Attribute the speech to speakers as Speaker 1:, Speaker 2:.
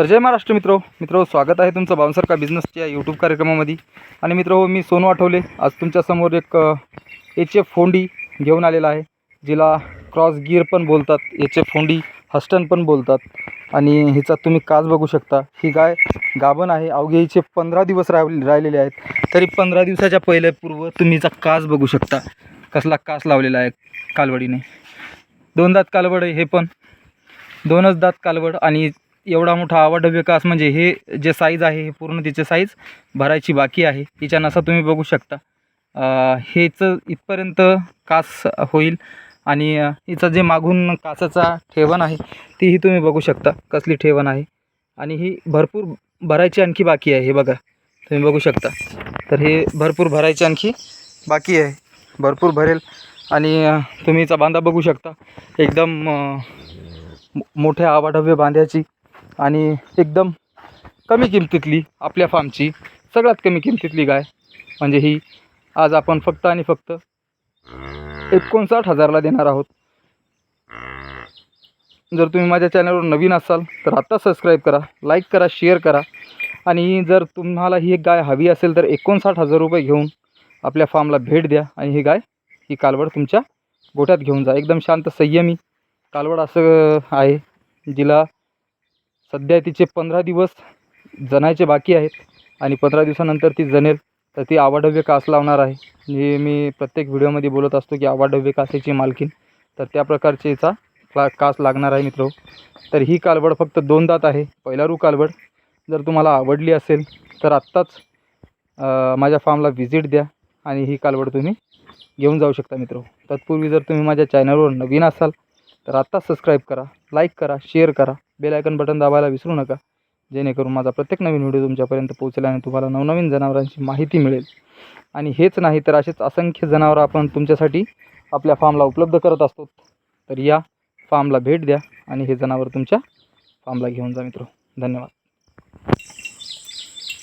Speaker 1: तर जय महाराष्ट्र मित्र. मित्र स्वागत आहे तुमचं बाउन्सर का बिझनेसच्या यूट्यूब कार्यक्रमामध्ये. आणि मित्र हो मी सोनू आठवले. आज तुमच्यासमोर एक एच एफ फोंडी घेऊन आलेला आहे. जिला क्रॉस गिअर पण बोलतात एच एफ फोंडी हस्टन पण बोलतात. आणि हिचा तुम्ही कास बघू शकता. ही गाय गाभण आहे. अवघे हिचे पंधरा दिवस राह राहिलेले आहेत. तरी पंधरा दिवसाच्या पहिले पूर्व तुम्ही हिचा काच बघू शकता. कसला कास लावलेला आहे कालवडीने. दोन दात कालवड आहे हे पण. दोनच दात कालवड आणि एवढा मोठा आवड कास म्हणजे हे जे साईज आहे हे पूर्ण तिचे साईज भरायची बाकी आहे. तिच्या नसा तुम्ही बघू शकता. हेचं इथपर्यंत कास होईल आणि हिचं जे मागून कासाचा ठेवण आहे तीही तुम्ही बघू शकता कसली ठेवण आहे. आणि ही भरपूर भरायची आणखी बाकी आहे हे बघा. तुम्ही बघू शकता. तर हे भरपूर भरायची आणखी बाकी आहे. भरपूर भरेल. आणि तुम्ही हिचा बांधा बघू शकता. एकदम मोठ्या आवाढव्य बांध्याची आणि एकदम कमी किमतीतली आपल्या फार्मची सगळ्यात कमी किमतीतली गाय. म्हणजे ही आज आपण फक्त आणि फक्त एकोणसाठ हजारला देणार आहोत. जर तुम्ही माझ्या चॅनलवर नवीन असाल तर आत्ता सबस्क्राईब करा लाईक करा शेअर करा. आणि जर तुम्हाला ही एक गाय हवी असेल तर एकोणसाठ हजार रुपये घेऊन आपल्या फार्मला भेट द्या आणि ही गाय ही कालवड तुमच्या गोठ्यात घेऊन जा. एकदम शांत संयमी कालवड असं आहे जिला सध्या तिचे पंधरा दिवस जनायचे बाकी आहेत आणि पंधरा दिवसानंतर ती जनेल तर ती आवाढव्य कास लावणार आहे. जे मी प्रत्येक व्हिडिओमध्ये बोलत असतो की आवाढव्य कासेची मालकीन तर त्या प्रकारचे हिचा क्ला कास लागणार आहे मित्र हो. तर ही कालवड फक्त दोन दात आहे पहिलारू कालवड. जर तुम्हाला आवडली असेल तर आत्ताच माझ्या फार्मला व्हिजिट द्या आणि ही कालवड तुम्ही घेऊन जाऊ शकता मित्र हो. तत्पूर्वी जर तुम्ही माझ्या चॅनलवर नवीन असाल तर आत्ताच सबस्क्राईब करा लाईक करा शेअर करा. बेल आयकन बटन दाबायला विसरू नका. जेणेकरून माझा प्रत्येक नवीन व्हिडिओ तुमच्यापर्यंत पोहोचेल आणि तुम्हाला नवनवीन जनावरांची माहिती मिळेल. आणि हेच नाही तर असेच असंख्य जनावरं आपण तुमच्यासाठी आपल्या फार्मला उपलब्ध करत असतो. तर या फार्मला भेट द्या आणि हे जनावर तुमच्या फार्मला घेऊन जा मित्र. धन्यवाद.